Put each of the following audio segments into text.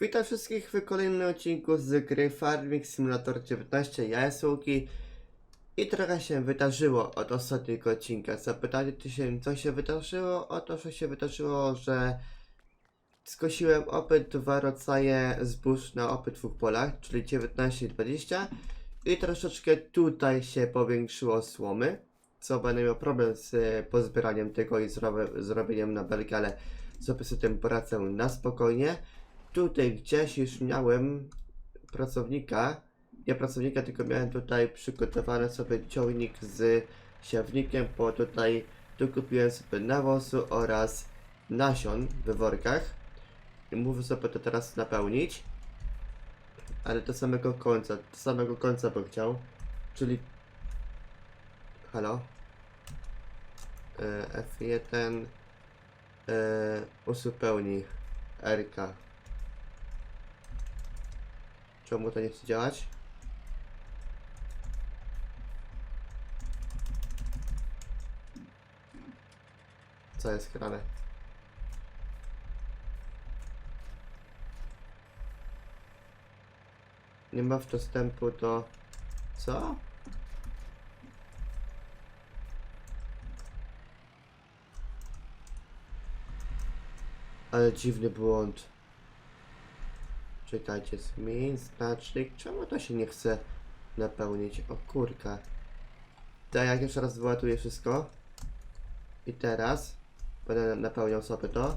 Witam wszystkich w kolejnym odcinku z gry Farming Simulator 19. Ja jest Łuki i trochę się wydarzyło od ostatniego odcinka. Zapytaliście się, co się wydarzyło? Oto, że się wydarzyło, że skosiłem obydwa rodzaje zbóż na obydwu polach, czyli 19 i 20 i troszeczkę tutaj się powiększyło słomy, co będę miał problem z e, pozbieraniem tego i zrobieniem na belkę, ale tym poradzę na spokojnie. Tutaj gdzieś już miałem pracownika, nie pracownika, tylko miałem tutaj przygotowany sobie ciągnik z siewnikiem, bo tutaj tu kupiłem sobie nawozu oraz nasion w workach. I muszę sobie to teraz napełnić. Ale do samego końca, do samego końca bym chciał. Czyli... Halo? E, F1 e, uzupełni RK. Czemu to nie chce działać? Co jest grane? Nie ma dostępu do... Co? Ale dziwny błąd. Czekajcie, zmień znacznik. Czemu to się nie chce napełnić? O kurka. Tak, jak jeszcze raz wyładuję wszystko. I teraz będę napełniał sobie to.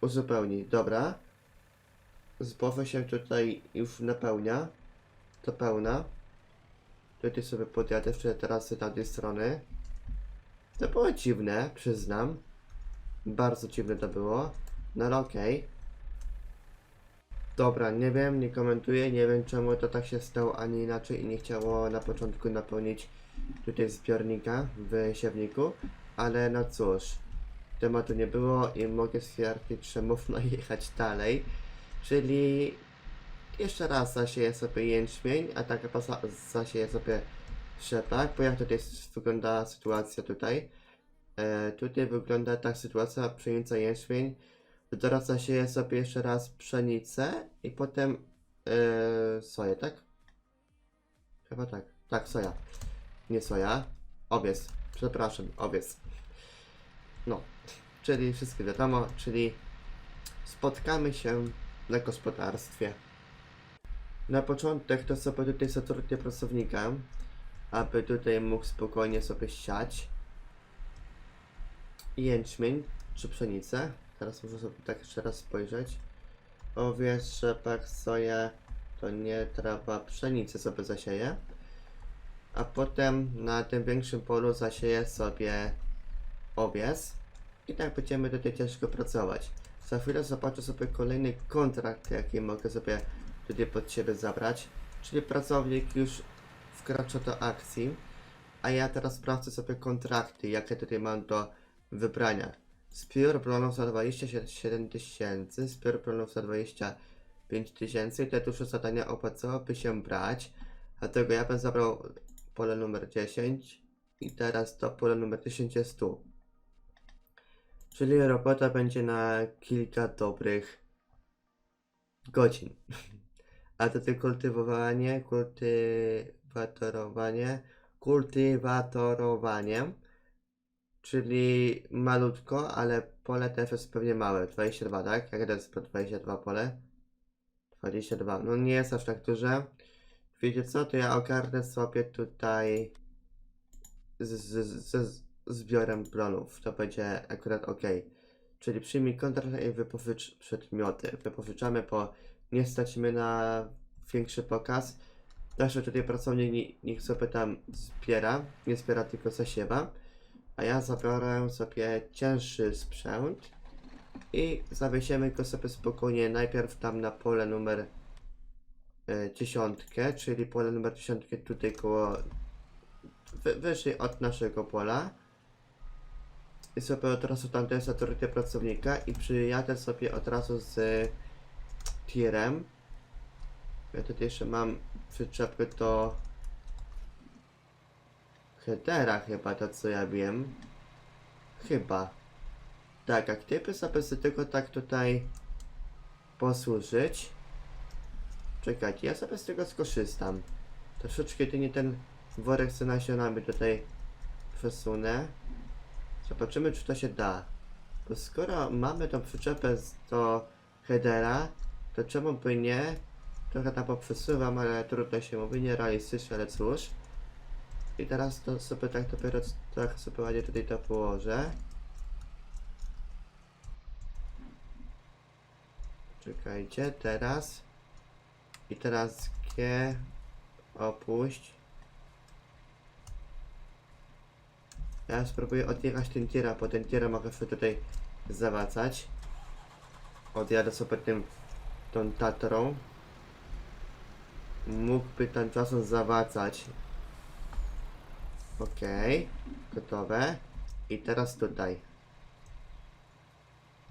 Uzupełnij, dobra. Zbowa się tutaj już napełnia. To pełna. Tutaj sobie podjadę jeszcze teraz z tamtej strony. To było dziwne, przyznam. Bardzo dziwne to było. No ale okej. Dobra, nie wiem, nie komentuję, nie wiem czemu to tak się stało, a nie inaczej i nie chciało na początku napełnić tutaj zbiornika w siewniku, ale no cóż, tematu nie było i mogę stwierdzić, że można jechać dalej, czyli jeszcze raz zasieję sobie jęczmień, a tak pasa- zasieję sobie rzepak, bo jak tutaj wygląda sytuacja tutaj, E, tutaj wygląda tak sytuacja, pszenica jęczmień. To Teraz zasieję sobie jeszcze raz pszenicę i potem e, soję, tak? Chyba tak. Tak, soja. Nie soja. Owiec. Przepraszam, owiec. No, czyli wszystko wiadomo, czyli spotkamy się na gospodarstwie. Na początek to sobie tutaj zatrudnię pracownika, aby tutaj mógł spokojnie sobie siać jęczmień czy pszenicę. Teraz muszę sobie tak jeszcze raz spojrzeć. Owiec, rzepak, soję, to nie trawa, pszenicę sobie zasieję. A potem na tym większym polu zasieję sobie owiec. I tak będziemy tutaj ciężko pracować. Za chwilę zobaczę sobie kolejny kontrakt, jaki mogę sobie tutaj pod siebie zabrać. Czyli pracownik już wkracza do akcji. A ja teraz sprawdzę sobie kontrakty, jakie tutaj mam do wybrania. Zbiór plonów za 27 tysięcy, zbiór plonów za 25 tysięcy. Te duże zadania opłacałoby się brać. Dlatego ja bym zabrał pole numer 10 i teraz to pole numer 10 jest tu. Czyli robota będzie na kilka dobrych godzin. A to tylko kultywowanie, kultywatorowanie, kultywatorowanie czyli malutko, ale pole też jest pewnie małe. 22, tak? Jak to jest po 22 pole? 22. No nie jest aż tak duże. Wiecie co? To ja ogarnę sobie tutaj z, z, z, zbiorem plonów. To będzie akurat ok. Czyli przyjmij kontrakt i wypożycz przedmioty. Wypożyczamy, bo nie stać mnie na większy pokaz. Także tutaj pracownik nie- niech sobie tam zbiera. Nie zbiera tylko zasiewa. A ja zabiorę sobie cięższy sprzęt i zawiesimy go sobie spokojnie najpierw tam na pole numer e, dziesiątkę, czyli pole numer dziesiątkę tutaj koło wy, wyżej od naszego pola. I sobie od razu tam też autorytet pracownika i przyjadę sobie od razu z tirem. Ja tutaj jeszcze mam przyczepkę do headera chyba, to co ja wiem. Chyba. Tak, jak typy sobie tylko tak tutaj posłużyć. Czekajcie, ja sobie z tego skorzystam. Troszeczkę nie ten worek z nasionami tutaj przesunę. Zobaczymy, czy to się da. Bo skoro mamy tą przyczepę do headera, to czemu by nie? Trochę tam poprzesuwam, ale trudno się mówi, nierealistycznie, ale cóż. I teraz to sobie tak dopiero trochę sobie ładnie tutaj to położę. Czekajcie, teraz. I teraz G opuść. Ja spróbuję odjechać ten tira, bo ten tira mogę sobie tutaj zawracać. Odjadę sobie tym tą tatrą. Mógłby ten czasem zawracać. Okej, gotowe. I teraz tutaj.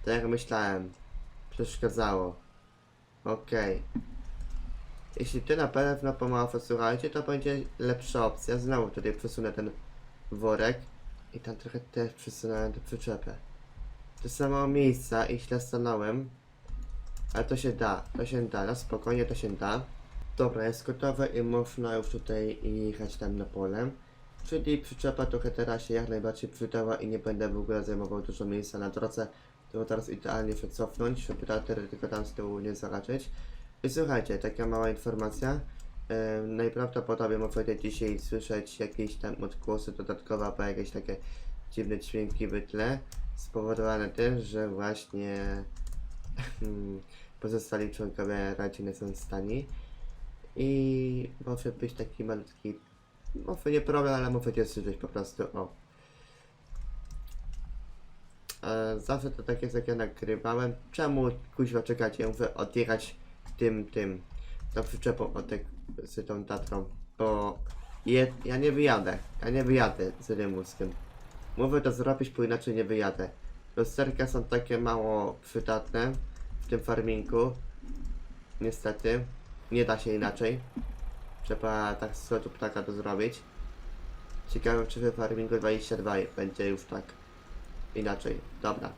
Tak jak myślałem. Przeszkadzało. Okej. Jeśli ty na pewno pomału posłuchajcie, to będzie lepsza opcja. Znowu tutaj przesunę ten worek. I tam trochę też przesunąłem tę przyczepę. To samo miejsca i źle stanąłem. Ale to się da, to się da, na spokojnie to się da. Dobra, jest gotowe i można już tutaj jechać tam na pole. Czyli przyczepa trochę teraz się jak najbardziej przydała i nie będę w ogóle zajmował dużo miejsca na drodze. To teraz idealnie się cofnąć, żeby ratery tylko tam z tyłu nie zahaczyć. I słuchajcie, taka mała informacja. Najprawdopodobniej możecie dzisiaj słyszeć jakieś tam odgłosy dodatkowe, albo jakieś takie dziwne dźwięki w tle. Spowodowane tym, że właśnie pozostali członkowie rodziny są stani. I może być taki malutki, może nie problem, ale możecie słyszeć po prostu o. E, zawsze to tak jest jak ja nagrywałem. Czemu kuźwa czekacie? Ja mówię odjechać tym, tym, tą przyczepą od tej, z tą tatrą, bo je, ja nie wyjadę, ja nie wyjadę z rymuskiem. Mówię to zrobić, bo inaczej nie wyjadę. Lusterka są takie mało przydatne w tym farmingu. Niestety, nie da się inaczej. Trzeba tak z lotu ptaka to zrobić. Ciekawe czy w farmingu 22 będzie już tak inaczej. Dobra.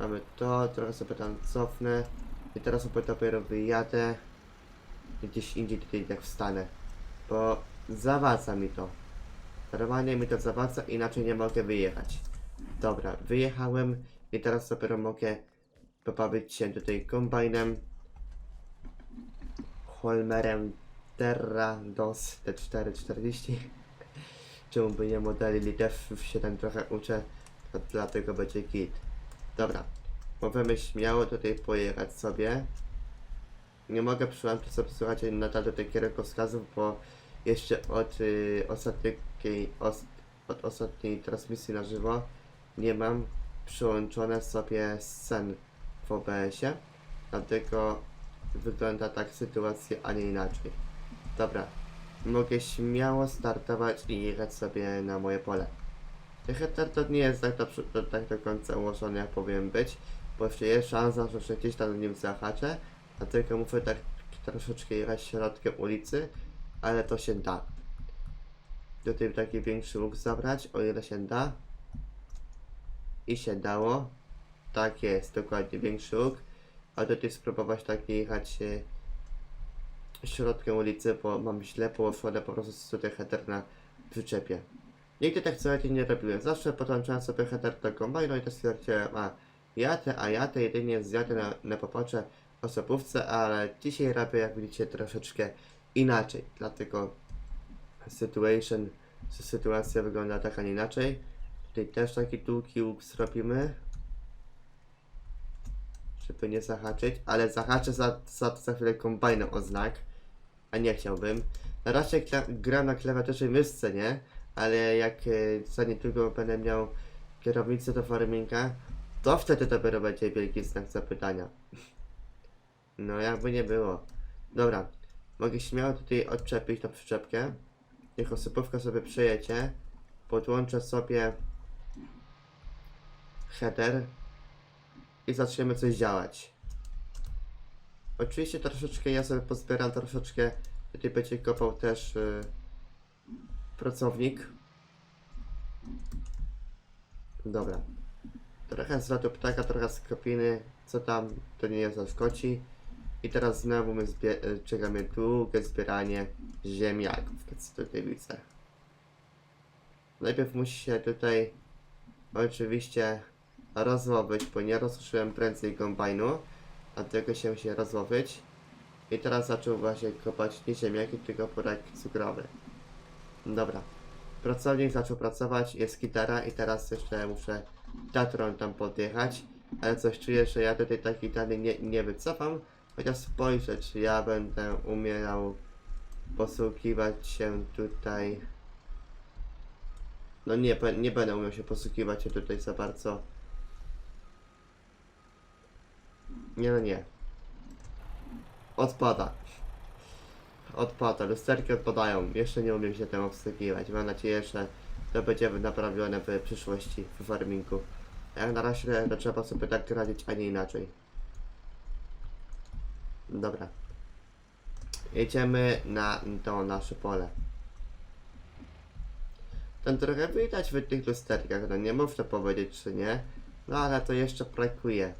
Mamy to, trochę sobie tam cofnę. I teraz sobie dopiero wyjadę. Gdzieś indziej tutaj tak wstanę. Bo zawaca mi to. Normalnie mi to zawaca, inaczej nie mogę wyjechać. Dobra, wyjechałem i teraz dopiero mogę pobawić się tutaj kombajnem. Holmerem Terra DOS T440. Czemu by nie modeli, też już się tam trochę uczę, to dlatego będzie git. Dobra, możemy śmiało tutaj pojechać sobie. Nie mogę przyłączyć sobie, słuchajcie, nadal do tych kierunkowskazów, bo jeszcze od y, ostatniej, os, od ostatniej transmisji na żywo nie mam przyłączone sobie scen w OBS-ie. Dlatego wygląda tak sytuacja, a nie inaczej. Dobra, mogę śmiało startować i jechać sobie na moje pole. Heter to nie jest tak do, do, tak do końca ułożony, jak powinien być, bo jeszcze jest szansa, że gdzieś tam nim zahaczę, dlatego muszę tak troszeczkę jechać środkiem ulicy, ale to się da. Tutaj taki większy łuk zabrać, o ile się da. I się dało. Tak jest, dokładnie większy łuk. A tutaj spróbować tak jechać e, środkiem ulicy, bo mam źle położone po prostu tutaj header na przyczepie. Nigdy tak słuchajcie nie robiłem. Zawsze podłączałem sobie header do kombajnu i to stwierdziłem, a jadę, a jadę, jedynie zjadę na, na popatrzę osobówce, ale dzisiaj robię jak widzicie troszeczkę inaczej. Dlatego situation, sytuacja wygląda tak, a nie inaczej. Tutaj też taki długi łuk zrobimy. Żeby nie zahaczyć, ale zahaczę za, za, za chwilę kombajnem o znak. A nie chciałbym. Kla- gram na klawiaturze i myszce, nie? Ale jak e, za niedługo będę miał kierownicę do farminga, to wtedy dopiero będzie wielki znak zapytania. No jakby nie było. Dobra, mogę śmiało tutaj odczepić tą przyczepkę. Niech osypówka sobie przejedzie. Podłączę sobie header i zaczniemy coś działać. Oczywiście troszeczkę ja sobie pozbieram, troszeczkę tutaj będzie kopał też y, pracownik. Dobra. Trochę z lotu ptaka, trochę z kopiny, co tam, to nie zaszkodzi. I teraz znowu my e, czekamy długie zbieranie ziemniaków, co tutaj widzę. Najpierw musi się tutaj oczywiście rozłowyć, bo nie rozsuszyłem prędzej kombajnu, dlatego się się rozłowyć. I teraz zaczął właśnie kopać nie ziemniaki, tylko porek cukrowy. Dobra. Pracownik zaczął pracować, jest gitara i teraz jeszcze muszę Tatrą tam podjechać, ale coś czuję, że ja tutaj takiej gitary nie, nie wycofam, chociaż spojrzę, czy ja będę umiał posługiwać się tutaj. No nie, nie będę umiał się posługiwać się tutaj za bardzo. Nie no nie. Odpada. Odpada, lusterki odpadają. Jeszcze nie umiem się tym obsługiwać. Mam nadzieję, że to będzie naprawione w przyszłości w farmingu. Jak na razie to trzeba sobie tak radzić, a nie inaczej. Dobra. Jedziemy na to nasze pole. Ten trochę widać w tych lusterkach, no nie można powiedzieć, czy nie. No ale to jeszcze brakuje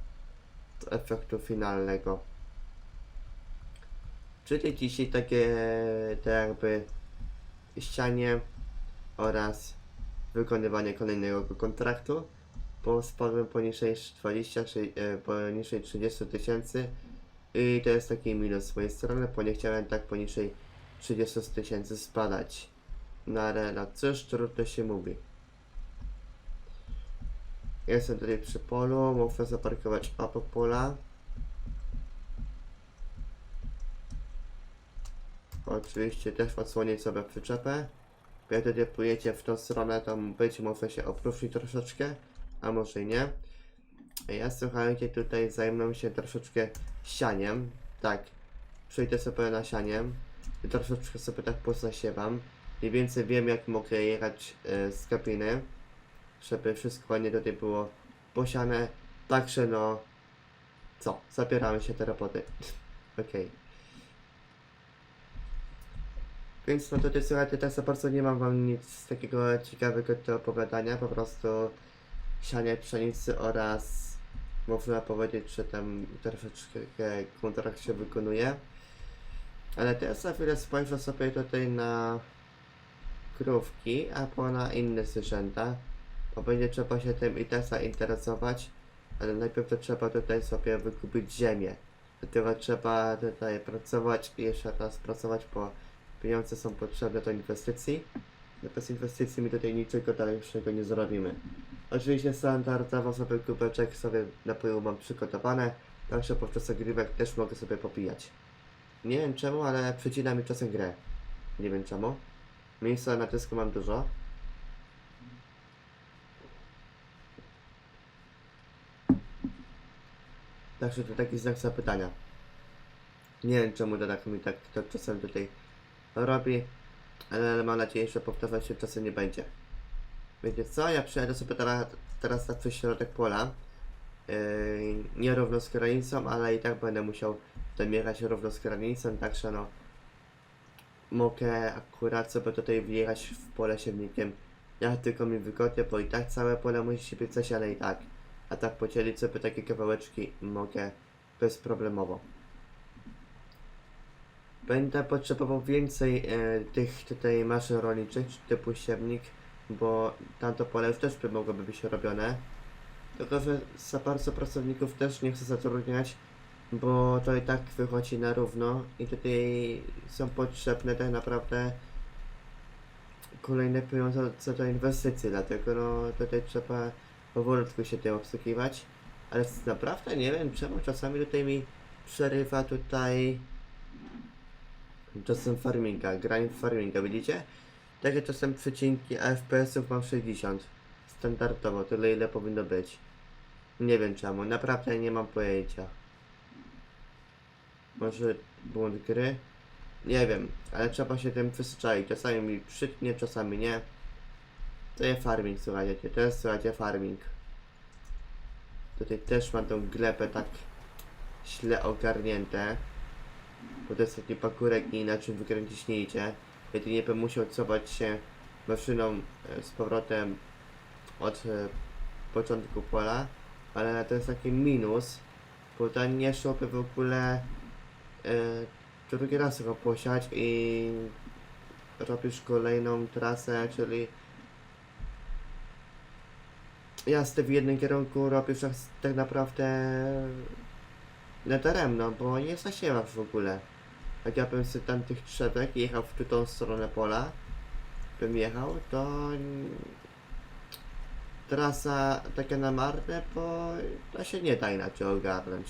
efektu finalnego. Czyli dzisiaj takie, te jakby ścianie oraz wykonywanie kolejnego kontraktu po spadłem poniżej 20, czy, e, poniżej 30 tysięcy i to jest taki minus z mojej strony, bo nie chciałem tak poniżej 30 tysięcy spadać. No ale no cóż, trudno się mówi. Jestem tutaj przy polu, muszę zaparkować obok pola. Oczywiście też odsłonię sobie przyczepę. Jak tutaj pójdziecie w tą stronę, to być może się opróżni troszeczkę, a może i nie. Ja słuchajcie, tutaj zajmę się troszeczkę sianiem. Tak, przejdę sobie na sianiem i troszeczkę sobie tak pozasiewam. Mniej więcej wiem, jak mogę jechać e, z kabiny, żeby wszystko ładnie tutaj było posiane. Także no, co, zabieramy się te roboty. Okej. Więc no tutaj słuchajcie, tak za bardzo nie mam wam nic takiego ciekawego do opowiadania, po prostu sianie pszenicy oraz można powiedzieć, że tam troszeczkę kontrakt się wykonuje. Ale teraz za chwilę spojrzę sobie tutaj na krówki, a po na inne zwierzęta, bo będzie trzeba się tym i tak zainteresować, ale najpierw to trzeba tutaj sobie wykupić ziemię. Dlatego trzeba tutaj pracować i jeszcze raz pracować, bo pieniądze są potrzebne do inwestycji. No bez inwestycji my tutaj niczego dalszego nie zrobimy. Oczywiście standardowo sobie kubeczek sobie napoju mam przygotowane, także podczas ogrywek też mogę sobie popijać. Nie wiem czemu, ale przycina mi czasem grę. Nie wiem czemu. Miejsca na dysku mam dużo. Także to taki znak zapytania. Nie wiem czemu to tak mi tak to czasem tutaj robi, ale mam nadzieję, że powtarzać się czasem nie będzie. Wiecie co, ja przejadę sobie teraz, teraz na przez środek pola. Yy, nie równo z granicą, ale i tak będę musiał jechać równo z granicą, także no mogę akurat sobie tutaj wjechać w pole siewnikiem jak tylko mi wygodnie, bo i tak całe pole musi się pisać, ale i tak. A tak podzielić sobie takie kawałeczki mogę bezproblemowo. Będę potrzebował więcej e, tych tutaj maszyn rolniczych, typu siewnik, bo tamto pole już też by mogłoby być robione. Tylko, że za bardzo pracowników też nie chcę zatrudniać, bo to i tak wychodzi na równo i tutaj są potrzebne tak naprawdę kolejne pieniądze co do inwestycji, dlatego no tutaj trzeba powolutku się tym obsługiwać, ale naprawdę nie wiem czemu czasami tutaj mi przerywa tutaj czasem farminga, w farminga, widzicie? Takie czasem przecinki FPS-ów mam 60. Standardowo, tyle ile powinno być. Nie wiem czemu, naprawdę nie mam pojęcia. Może błąd gry? Nie wiem, ale trzeba się tym przyzwyczaić. Czasami mi przytnie, czasami nie. To jest farming, słuchajcie, to jest, słuchajcie, farming. Tutaj też mam tą glebę tak źle ogarnięte. Bo to jest taki pakurek i inaczej wykręcić nie idzie. Jedynie bym musiał cofać się maszyną e, z powrotem od e, początku pola, ale to jest taki minus, bo to nie szłoby w ogóle e, drugi raz go posiać i robisz kolejną trasę, czyli jazdę w jednym kierunku robisz tak, naprawdę netaremno, bo nie zasiewasz w ogóle. Jak ja bym sobie tam tych trzewek jechał w tą stronę pola, bym jechał, to trasa taka na marne, bo to się nie da inaczej ogarnąć.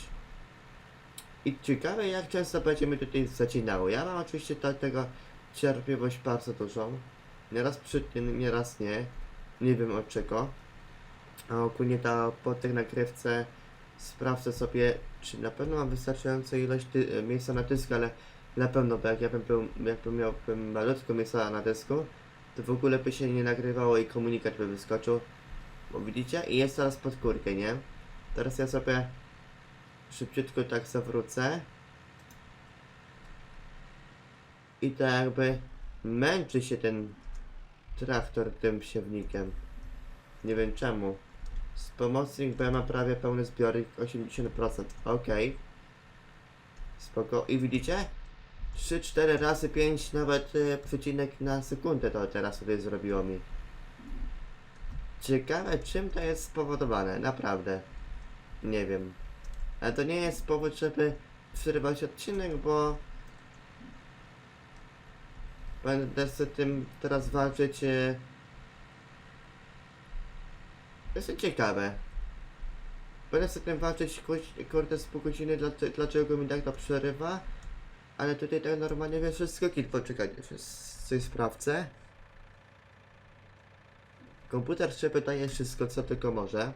I ciekawe jak często będziemy tutaj zacinały. Ja mam oczywiście do tego cierpliwość bardzo dużą. Nieraz przy tym, nieraz nie. Nie wiem od czego. A ogólnie to po tej nagrywce sprawdzę sobie, czy na pewno mam wystarczającą ilość ty- miejsca na dysku, ale na pewno, bo jak ja bym był, jakbym miał bym malutko miejsca na dysku, to w ogóle by się nie nagrywało i komunikat by wyskoczył. Bo widzicie? I jest teraz pod górkę, nie? Teraz ja sobie szybciutko tak zawrócę. I tak jakby męczy się ten traktor tym siewnikiem. Nie wiem czemu. Z pomocnik B ma prawie pełny zbiornik 80%. Okej. Spoko. I widzicie? 3-4 razy 5 nawet e, przecinek na sekundę to teraz tutaj zrobiło mi. Ciekawe czym to jest spowodowane, naprawdę. Nie wiem. Ale to nie jest powód, żeby przerywać odcinek, bo będę z tym teraz walczyć. e, Jest to ciekawe. Będę z tym walczyć kurde z pół godziny, dlaczego, mi tak to przerywa. Ale tutaj tak normalnie wiesz, wszystko kit, poczekajcie, coś sprawdzę. Komputer sobie daje wszystko, co tylko może.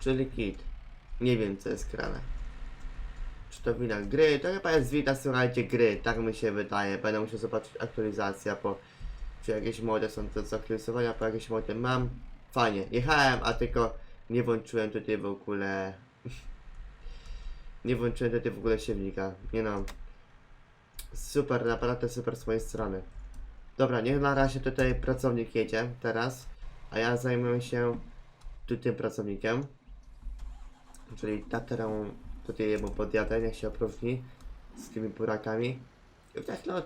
Czyli kit. Nie wiem, co jest grane. Czy to wina gry? To chyba jest wina, słuchajcie, gry. Tak mi się wydaje. Będę musiał zobaczyć aktualizacja, bo czy jakieś mody są do zaktualizowania, bo jakieś mody mam. Fajnie. Jechałem, a tylko nie włączyłem tutaj w ogóle... nie włączyłem tutaj w ogóle siewnika. Nie no. Super, naprawdę super z mojej strony. Dobra, niech na razie tutaj pracownik jedzie teraz, a ja zajmę się tu tym pracownikiem. Czyli taterą tutaj jemu podjadę, niech się opróżni z tymi burakami. I tak no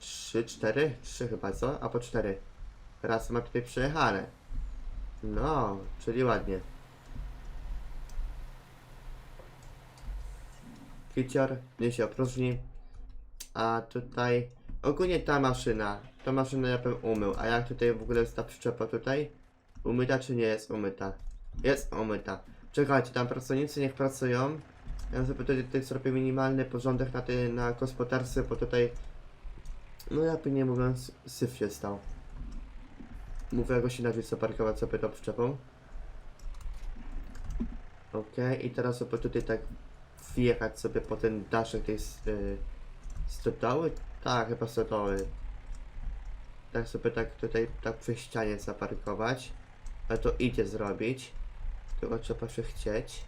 3, 4, 3 chyba co? A po 4. Raz ma tutaj przejechane. No, czyli ładnie. Kicior, niech się opróżni. A tutaj ogólnie ta maszyna, ta maszyna ja bym umył, a jak tutaj w ogóle jest ta przyczepa tutaj? Umyta czy nie jest umyta? Jest umyta. Czekajcie, tam pracownicy niech pracują. Ja sobie tutaj, tutaj zrobię minimalny porządek na, tej, na gospodarce, bo tutaj, no jakby nie mówiąc, syf się stał. Mówię jakoś inaczej zaparkować sobie tą przyczepą. Okej, i teraz sobie tutaj tak wjechać sobie po ten daszek tej y, stodoły? Tak, chyba stodoły. Tak sobie tak tutaj tak przy ścianie zaparkować. Ale to idzie zrobić. Tylko trzeba się chcieć.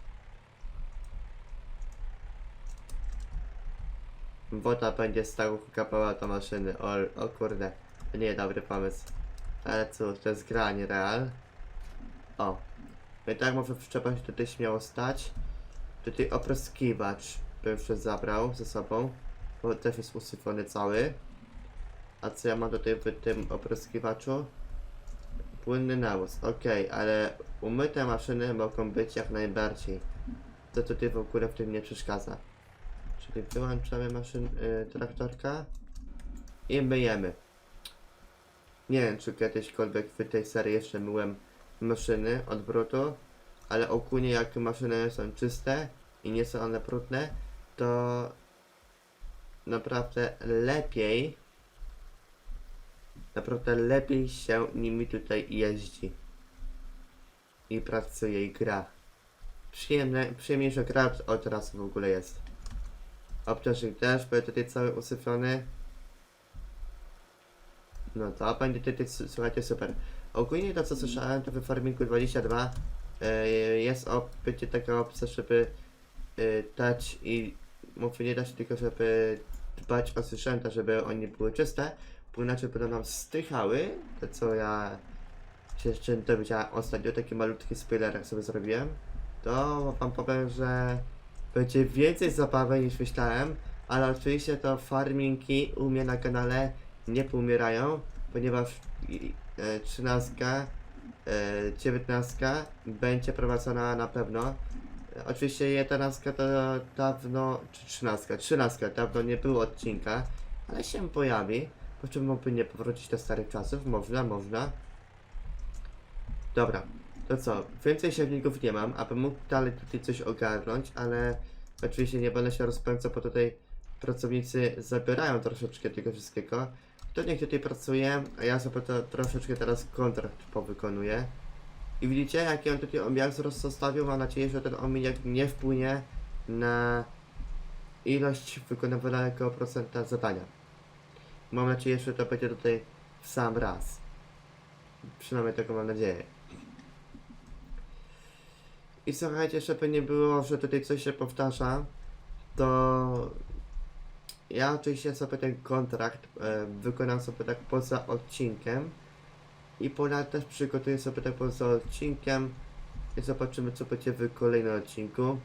Woda będzie stał kapała do maszyny. O, o kurde. Nie dobry pomysł. Ale cóż, to jest gra, nie real. O. No i tak może przyczepa się tutaj śmiało stać. Tutaj opryskiwacz bym jeszcze zabrał ze sobą. Bo też jest usypiony cały. A co ja mam tutaj w tym opryskiwaczu? Płynny nawóz, okej, ale umyte maszyny mogą być jak najbardziej. To tutaj w ogóle w tym nie przeszkadza. Czyli wyłączamy maszyn, y, traktorka i myjemy. Nie wiem, czy kiedyśkolwiek w tej serii jeszcze myłem maszyny od ale ogólnie jak maszyny są czyste i nie są one brudne, to naprawdę lepiej naprawdę lepiej się nimi tutaj jeździ i pracuje i gra. Przyjemne, przyjemniejsza gra od- razu w ogóle jest. Obciążnik też będzie tutaj cały usypiony. No to będzie tutaj, s- słuchajcie, super. Ogólnie to co słyszałem, to w Farmingu 22 e, jest op, będzie taka opcja, żeby e, dać i mówię nie dać tylko, żeby dbać o zwierzęta, żeby one były czyste, bo inaczej będą nam stychały, to co ja czy jeszcze to widziałem ostatnio, taki malutki spoiler jak sobie zrobiłem, to wam powiem, że będzie więcej zabawy niż myślałem, ale oczywiście to farmingi u mnie na kanale nie poumierają, ponieważ e, 13, e, 19 będzie prowadzona na pewno. E, Oczywiście 11 to dawno, czy 13, 13 dawno nie było odcinka, ale się pojawi. Po czym nie powrócić do starych czasów? Można, można. Dobra, to co? Więcej siewników nie mam, aby mógł dalej tutaj coś ogarnąć, ale oczywiście nie będę się rozpędzał, bo tutaj pracownicy zabierają troszeczkę tego wszystkiego. To niech tutaj pracuje, a ja sobie to troszeczkę teraz kontrakt powykonuję. I widzicie, jaki on tutaj omijak zostawił? Mam nadzieję, że ten omijak nie wpłynie na ilość wykonywanego procenta zadania. Mam nadzieję, że to będzie tutaj w sam raz. Przynajmniej tego mam nadzieję. I słuchajcie, żeby nie było, że tutaj coś się powtarza, to ja oczywiście sobie ten kontrakt e, wykonam sobie tak poza odcinkiem i ponadto też przygotuję sobie tak poza odcinkiem i zobaczymy co będzie w kolejnym odcinku,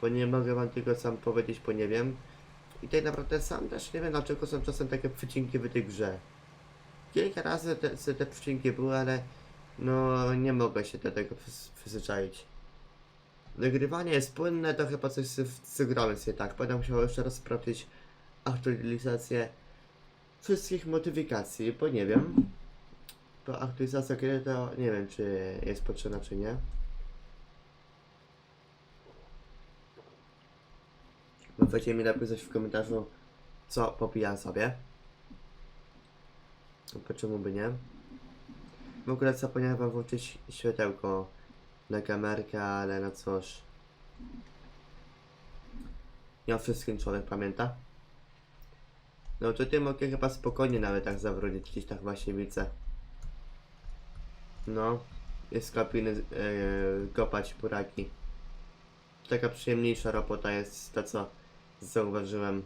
bo nie mogę wam tego sam powiedzieć, bo nie wiem. I tak naprawdę sam też nie wiem dlaczego są czasem takie przecinki w tej grze. Kilka razy te, te, przecinki były, ale no nie mogę się do tego przyzwyczaić. Nagrywanie jest płynne, to chyba coś z, z grałem sobie tak. Będę musiał jeszcze raz sprawdzić aktualizację wszystkich modyfikacji, bo nie wiem. To aktualizacja gry to nie wiem czy jest potrzebna czy nie. Możecie mi napisać w komentarzu co popijam sobie. Bo czemu by nie? W ogóle zapomniałem wam włączyć światełko na kamerkę, ale no cóż. Nie o wszystkim człowiek pamięta. No tutaj mogę chyba spokojnie nawet tak zawrócić, gdzieś tak właśnie widzę. No, jest kabiny yy, kopać buraki. Taka przyjemniejsza robota jest to co zauważyłem.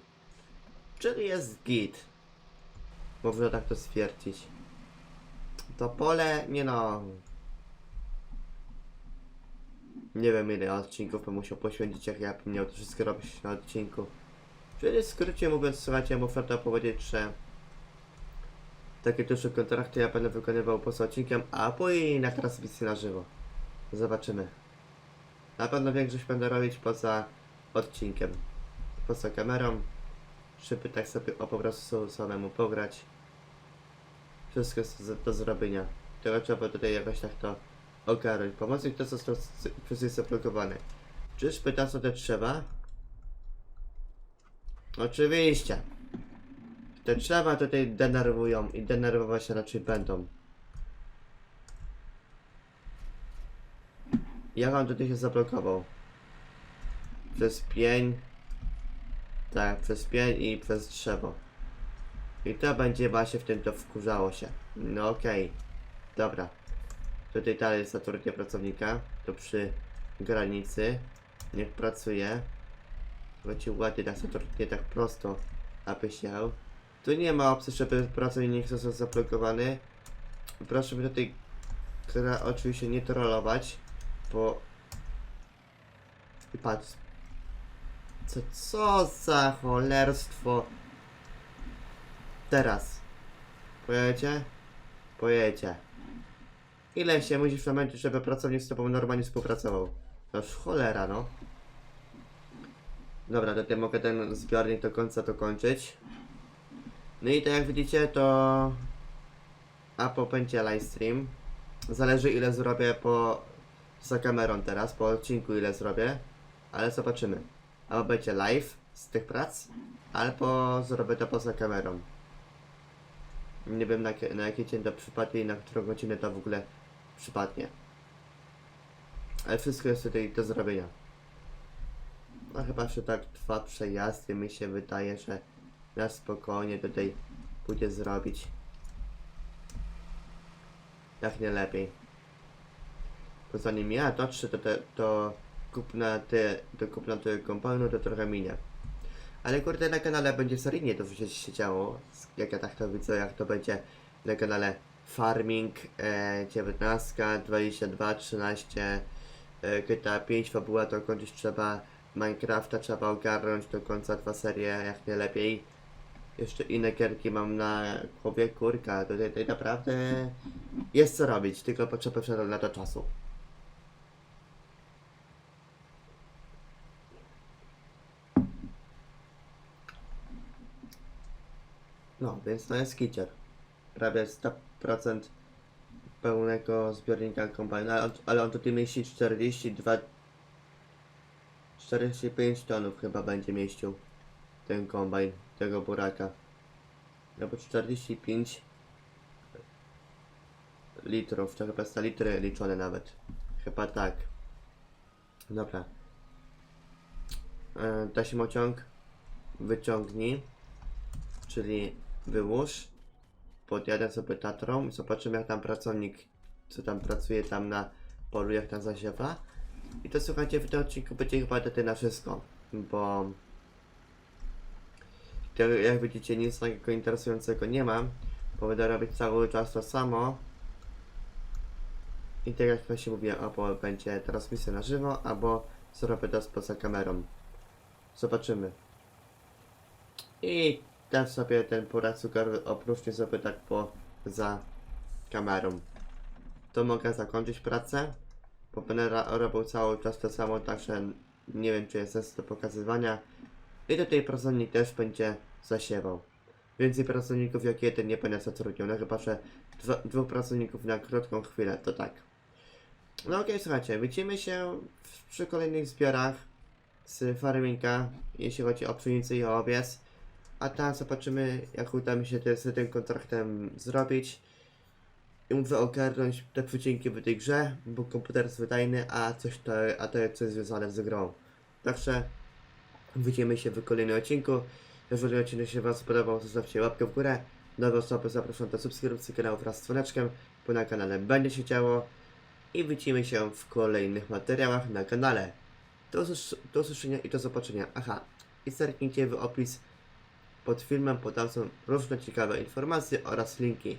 Czyli jest git. Można tak to stwierdzić. To pole, nie no. Nie wiem ile odcinków bym musiał poświęcić, jak ja bym miał to wszystko robić na odcinku. Czyli w skrócie mówiąc, słuchajcie, muszę to powiedzieć, że takie duże kontrakty ja będę wykonywał poza odcinkiem, a później na transmisji na żywo. Zobaczymy. Na pewno większość będę robić poza odcinkiem. Poza kamerą. Żeby tak sobie o po prostu samemu pograć. Wszystko jest do, zrobienia. Tylko trzeba tutaj jakoś tak to ogarnąć. Pomocnik to przez jest zablokowany. Czyżby to co to trzeba? Oczywiście. Te drzewa tutaj denerwują i denerwować raczej będą. Jak on tutaj się zablokował? Przez pień. Tak, przez pień i przez drzewo. I to będzie właśnie w tym to wkurzało się. No okej. Dobra. Tutaj dalej jest pracownika. To przy granicy. Niech pracuje. Będzie ładnie tak zatrudnienie tak prosto, aby się. Tu nie ma opcji, żeby pracownik został zablokowany. Proszę mi tutaj gra oczywiście nie trollować, bo... I patrz. Co, co za cholerstwo. Teraz. Pojedzie? Pojedzie. Ile się musisz namęczyć, żeby pracownik z tobą normalnie współpracował? To już cholera, no. Dobra, to ja mogę ten zbiornik do końca dokończyć. No i tak jak widzicie, to... A po będzie livestream. Zależy ile zrobię po... za kamerą teraz, po odcinku ile zrobię. Ale zobaczymy. Albo będzie live z tych prac, albo zrobię to poza kamerą. Nie wiem na, na jaki dzień to przypadnie i na którą godzinę to w ogóle przypadnie. Ale wszystko jest tutaj do zrobienia. No chyba, że tak dwa przejazdy mi się wydaje, że na spokojnie tutaj pójdzie zrobić. Jak nie lepiej. Bo zanim ja dotrze do, te, do kupna te, do kupna tego komponu, to trochę minie. Ale kurde, na kanale będzie seryjnie to przecież się działo. Jak ja tak to widzę, jak to będzie na kanale Farming e, 19, 22, 13, e, GTA 5, fabuła to kończyć trzeba, Minecrafta trzeba ogarnąć do końca dwa serie jak nie lepiej. Jeszcze inne gierki mam na głowie, kurka, tutaj, tutaj naprawdę jest co robić, tylko potrzeba na to czasu. No, więc to jest kicier. Prawie 100% pełnego zbiornika kombajnu, ale on, ale on tutaj mieści 42 45 tonów chyba będzie mieścił ten kombajn tego buraka. Albo 45 litrów, to chyba jest na litry liczone nawet. Chyba tak. Dobra. E, taśmociąg wyciągnij, czyli wyłóż. Podjadę sobie Tatrą i zobaczymy jak tam pracownik, co tam pracuje tam na polu, jak tam zasiewa. I to słuchajcie, w tym odcinku będzie chyba to na wszystko, bo jak widzicie nic takiego interesującego nie mam, bo będę robić cały czas to samo. I tak jak właśnie mówię, albo będzie transmisja na żywo, albo zrobię to poza kamerą. Zobaczymy. I też sobie ten pora cukrowy opróżnię sobie tak poza kamerą. To mogę zakończyć pracę, bo będę robił cały czas to samo, także nie wiem czy jest sens do pokazywania. I tutaj pracownik też będzie zasiewał. Więcej pracowników jak jeden nie będę zatrudniony, chyba że dwóch pracowników na krótką chwilę, to tak. No okej, słuchajcie, widzimy się w, przy kolejnych zbiorach z farminga, jeśli chodzi o pszenicę i o owiec. A tam zobaczymy, jak uda mi się to z tym kontraktem zrobić. I mówię ogarnąć te przecinki w tej grze, bo komputer jest wydajny, a coś to, a to jest coś związane z grą. Także widzimy się w kolejnym odcinku. Jeżeli odcinek się Wam spodobał, zostawcie łapkę w górę. Nowe osoby zapraszam do subskrypcji kanału wraz z dzwoneczkiem, bo na kanale będzie się działo. I widzimy się w kolejnych materiałach na kanale. Do, usłysz- do usłyszenia i do zobaczenia. Aha, i zerknijcie w opis pod filmem, bo tam są różne ciekawe informacje oraz linki.